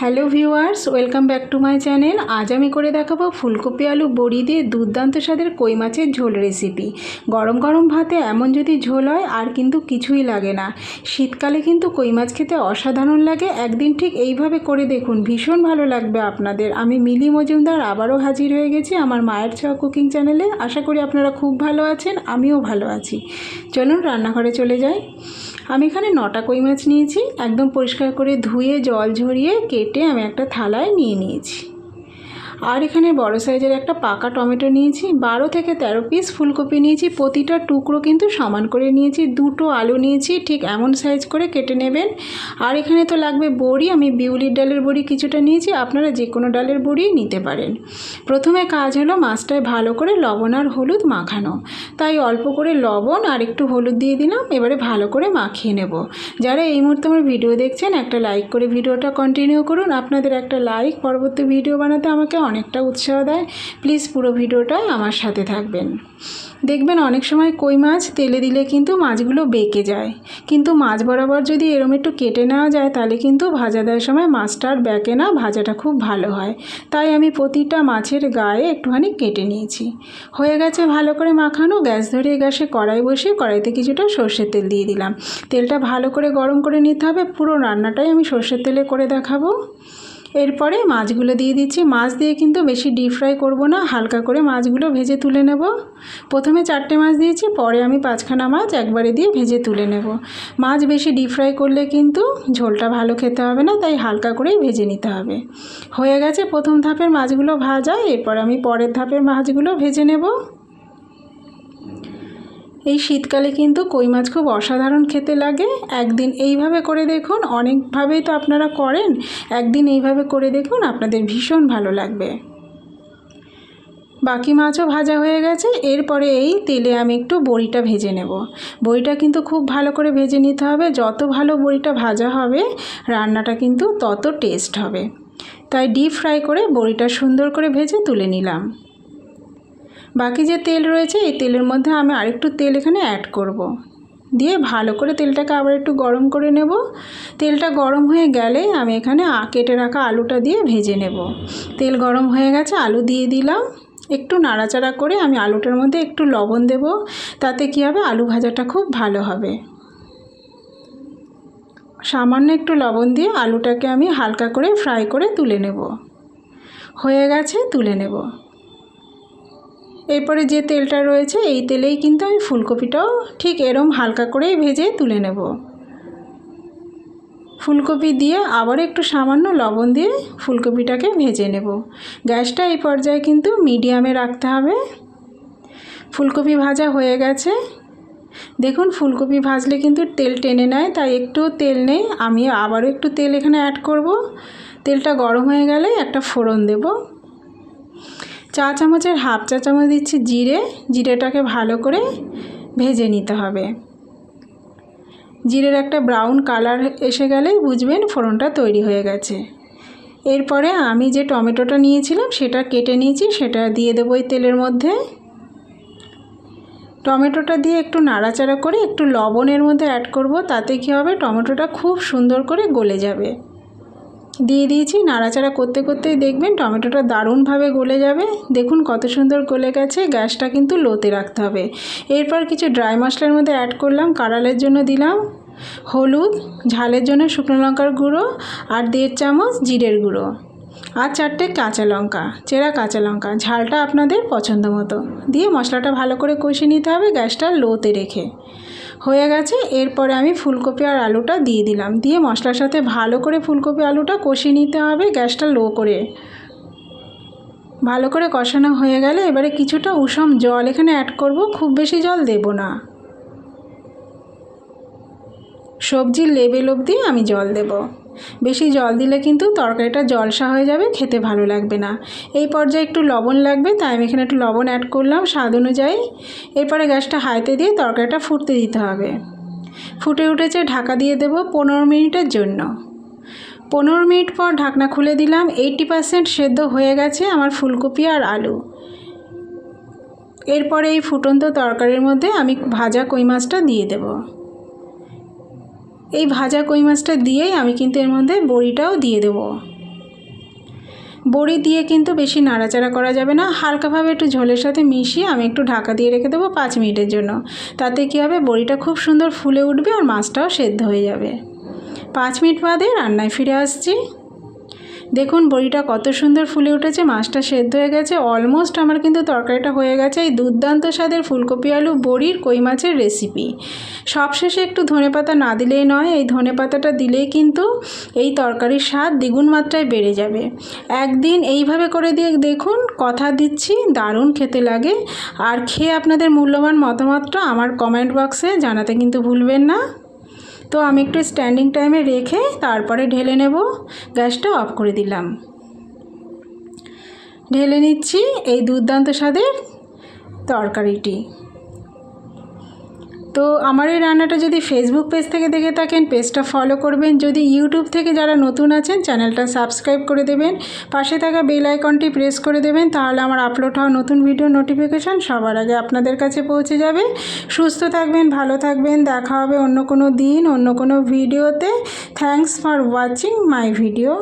Hello viewers, welcome back to my channel. আজ আমি করে দেখাবো ফুলকপি আলু বড়ি দিয়ে দুর্দান্ত স্বাদের কই মাছের ঝোল রেসিপি গরম গরম ভাতে এমন যদি ঝোল হয়, আর কিন্তু কিছুই লাগে না। শীতকালে কিন্তু কই মাছ খেতে অসাধারণ লাগে। একদিন ঠিক এইভাবে করে দেখুন, ভীষণ ভালো লাগবে আপনাদের। আমি মিলি মজুমদার আবারও হাজির হয়ে গেছি আমার মায়ের ছোঁয়া কুকিং চ্যানেলে। আশা করি আপনারা খুব ভালো আছেন, আমিও ভালো আছি। চলুন রান্নাঘরে চলে যাই। আমি এখানে নটা কই মাছ নিয়েছি, একদম পরিষ্কার করে ধুয়ে, জল ঝরিয়ে, কেটে আমি একটা থালায় নিয়ে নিয়েছি। আর এখানে বড় সাইজের একটা পাকা টমেটো নিয়েছি, বারো থেকে তেরো পিস ফুলকপি নিয়েছি, প্রতিটা টুকরো কিন্তু সমান করে নিয়েছি, দুটো আলু নিয়েছি, ঠিক এমন সাইজ করে কেটে নেবেন। আর এখানে তো লাগবে বড়ি, আমি বিউলির ডালের বড়ি কিছুটা নিয়েছি, আপনারা যে কোনো ডালের বড়ি নিতে পারেন। প্রথমে কাজ হলো মাছটায় ভালো করে লবণ আর হলুদ মাখানো। তাই অল্প করে লবণ আর একটু হলুদ দিয়ে দিলাম, এবারে ভালো করে মাখিয়ে নেব। যারা এই মুহূর্তে আমার ভিডিও দেখছেন, একটা লাইক করে ভিডিওটা কন্টিনিউ করুন। আপনাদের একটা লাইক পরবর্তী ভিডিও বানাতে আমাকে অনেকটা উৎসাহ দেয়। প্লিজ পুরো ভিডিওটাই আমার সাথে থাকবেন। দেখবেন অনেক সময় কই মাছ তেলে দিলে কিন্তু মাছগুলো বেঁকে যায়। কিন্তু মাছ বরাবর যদি এরম একটু কেটে নেওয়া যায়, তাহলে কিন্তু ভাজা দেওয়ার সময় মাছটা আর বেঁকে না, ভাজাটা খুব ভালো হয়। তাই আমি প্রতিটা মাছের গায়ে একটুখানি কেটে নিয়েছি। হয়ে গেছে ভালো করে মাখানো, গ্যাস ধরিয়ে গ্যাসে কড়াই বসিয়ে কড়াইতে কিছুটা সর্ষের তেল দিয়ে দিলাম। তেলটা ভালো করে গরম করে নিতে হবে। পুরো রান্নাটাই আমি সর্ষের তেলে করে দেখাবো। এরপরে মাছগুলো দিয়ে দিচ্ছি। মাছ দিয়ে কিন্তু বেশি ডিপ ফ্রাই করব না, হালকা করে মাছগুলো ভেজে তুলে নেব। প্রথমে চারটে মাছ দিয়েছি, পরে আমি পাঁচখানা মাছ একবারে দিয়ে ভেজে তুলে নেব। মাছ বেশি ডিপ ফ্রাই করলে কিন্তু ঝোলটা ভালো খেতে হবে না, তাই হালকা করেই ভেজে নিতে হবে। হয়ে গেছে, প্রথম ধাপের মাছগুলো ভাজা, এরপর আমি পরের ধাপের মাছগুলো ভেজে নেব। এই শীতকালে কিন্তু কই মাছ খুব অসাধারণ খেতে লাগে। একদিন এইভাবে করে দেখুন, অনেকভাবেই তো আপনারা করেন। একদিন এইভাবে করে দেখুন, আপনাদের ভীষণ ভালো লাগবে। বাকি মাছও ভাজা হয়ে গেছে, এরপরে এই তেলে আমি একটু বড়িটা ভেজে নেব। বড়িটা কিন্তু খুব ভালো করে ভেজে নিতে হবে, যত ভালো বড়িটা ভাজা হবে, রান্নাটা কিন্তু তত টেস্ট হবে। তাই ডিপ ফ্রাই করে বড়িটা সুন্দর করে ভেজে তুলে নিলাম। বাকি যে তেল রয়েছে, এই তেলের মধ্যে আমি আরেকটু তেল এখানে অ্যাড করব। দিয়ে ভালো করে তেলটাকে আবার একটু গরম করে নেব। তেলটা গরম হয়ে গেলে আমি এখানে কেটে রাখা আলুটা দিয়ে ভেজে নেব। তেল গরম হয়ে গেছে, আলু দিয়ে দিলাম। একটু নাড়াচাড়া করে আমি আলুটার মধ্যে একটু লবণ দেব। তাতে কী হবে? আলু ভাজাটা খুব ভালো হবে। সামান্য একটু লবণ দিয়ে আলুটাকে আমি হালকা করে ফ্রাই করে তুলে নেব। হয়ে গেছে, তুলে নেব। এরপরে যে তেলটা রয়েছে, এই তেলেই কিন্তু আমি ফুলকপিটাও ঠিক এরম হালকা করেই ভেজে তুলে নেব। ফুলকপি দিয়ে আবার একটু সামান্য লবণ দিয়ে ফুলকপিটাকে ভেজে নেব। গ্যাসটা এই পর্যায়ে কিন্তু মিডিয়ামে রাখতে হবে। ফুলকপি ভাজা হয়ে গেছে। দেখুন, ফুলকপি ভাজলে কিন্তু তেল টেনে নেয়, তাই একটু তেল নেই। আমি আবারও একটু তেল এখানে অ্যাড করব। তেলটা গরম হয়ে গেলে একটা ফোড়ন দেব। চা চামচের হাফ চা চামচ দিচ্ছি জিরে, জিরেটাকে ভালো করে ভেজে নিতে হবে। জিরের একটা ব্রাউন কালার এসে গেলেই বুঝবেন ফোড়নটা তৈরি হয়ে গেছে। এরপরে আমি যে টমেটোটা নিয়েছিলাম সেটা কেটে নিয়েছি, সেটা দিয়ে দেবো এই তেলের মধ্যে। টমেটোটা দিয়ে একটু নাড়াচাড়া করে একটু লবণের মধ্যে অ্যাড করব, তাতে কী হবে টমেটোটা খুব সুন্দর করে গলে যাবে। দিয়ে দিয়েছি। নাড়াচাড়া করতে করতেই দেখবেন টমেটোটা দারুণভাবে গলে যাবে। দেখুন কত সুন্দর গলে গেছে। গ্যাসটা কিন্তু লোতে রাখতে হবে। এরপর কিছু ড্রাই মশলার মধ্যে অ্যাড করলাম, কাড়ালের জন্য দিলাম, হলুদ, ঝালের জন্য শুকনো লঙ্কার গুঁড়ো আর দেড় চামচ জিরের গুঁড়ো। আর চারটে কাঁচা লঙ্কা, চেরা কাঁচা লঙ্কা, ঝালটা আপনাদের পছন্দ মতো। দিয়ে মশলাটা ভালো করে কষিয়ে নিতে হবে গ্যাসটা লোতে রেখে। হয়ে গেছে, এরপরে আমি ফুলকপি আর আলুটা দিয়ে দিলাম। দিয়ে মশলার সাথে ভালো করে ফুলকপি আলুটা কষিয়ে নিতে হবে গ্যাসটা লো করে। ভালো করে কষানো হয়ে গেলে এবারে কিছুটা উষম জল এখানে অ্যাড করব, খুব বেশি জল দেব না। সবজির লেবেল অবধি আমি জল দেবো। বেশি জল দিলে কিন্তু তরকারিটা জলসা হয়ে যাবে, খেতে ভালো লাগবে না। এই পর্যায়ে একটু লবণ লাগবে, তাই আমি এখানে একটু লবণ অ্যাড করলাম স্বাদ অনুযায়ী। এরপরে গ্যাসটা হাইতে দিয়ে তরকারিটা ফুটতে দিতে হবে। ফুটে উঠেছে, ঢাকা দিয়ে দেব পনেরো মিনিটের জন্য। পনেরো মিনিট পর ঢাকনা খুলে দিলাম এইটি পারসেন্ট সেদ্ধ হয়ে গেছে আমার ফুলকপি আর আলু। এরপরে এই ফুটন্ত তরকারির মধ্যে আমি ভাজা কই মাছটা দিয়ে দেবো। এই ভাজা কই মাছটা দিয়েই আমি কিন্তু এর মধ্যে বড়িটাও দিয়ে দেব। বড়ি দিয়ে কিন্তু বেশি নাড়াচাড়া করা যাবে না। হালকাভাবে একটু ঝোলের সাথে মিশিয়ে আমি একটু ঢাকা দিয়ে রেখে দেবো পাঁচ মিনিটের জন্য। তাতে কী হবে? বড়িটা খুব সুন্দর ফুলে উঠবে আর মাছটাও সেদ্ধ হয়ে যাবে। পাঁচ মিনিট বাদে রান্নায় ফিরে আসছি। দেখুন, বড়িটা কত সুন্দর ফুলে উঠেছে, মাছটা সেদ্ধ হয়ে গেছে অলমোস্ট আমার কিন্তু তরকারিটা হয়ে গেছে, এই দুর্দান্ত স্বাদের ফুলকপি আলু, বড়ির কই মাছের রেসিপি সবশেষে একটু ধনেপাতা না দিলেই নয়, এই ধনেপাতাটা দিলেই কিন্তু এই তরকারির স্বাদ দ্বিগুণ মাত্রায় বেড়ে যাবে। একদিন এইভাবে করে দিয়ে দেখুন, কথা দিচ্ছি, দারুণ খেতে লাগে। আর খেয়ে আপনাদের মূল্যবান মতামতটা আমার কমেন্ট বক্সে জানাতে কিন্তু ভুলবেন না। তো আমি একটু স্ট্যান্ডিং টাইমে রেখে তারপরে ঢেলে নেব। গ্যাসটা অফ করে দিলাম। ঢেলে নিচ্ছি এই দুর্দান্ত স্বাদের তরকারিটি। তো আমার এই রান্নাটা যদি ফেসবুক পেজ থেকে দেখে থাকেন পেজটা ফলো করবেন। যদি ইউটিউব থেকে যারা নতুন আছেন চ্যানেলটা সাবস্ক্রাইব করে দেবেন। পাশে থাকা বেল আইকনটি প্রেস করে দেবেন, তাহলে আমার আপলোড হওয়া নতুন ভিডিও নোটিফিকেশান সবার আগে আপনাদের কাছে পৌঁছে যাবে। সুস্থ থাকবেন, ভালো থাকবেন, দেখা হবে অন্য কোনো দিন, অন্য কোনো ভিডিওতে thanks for watching my video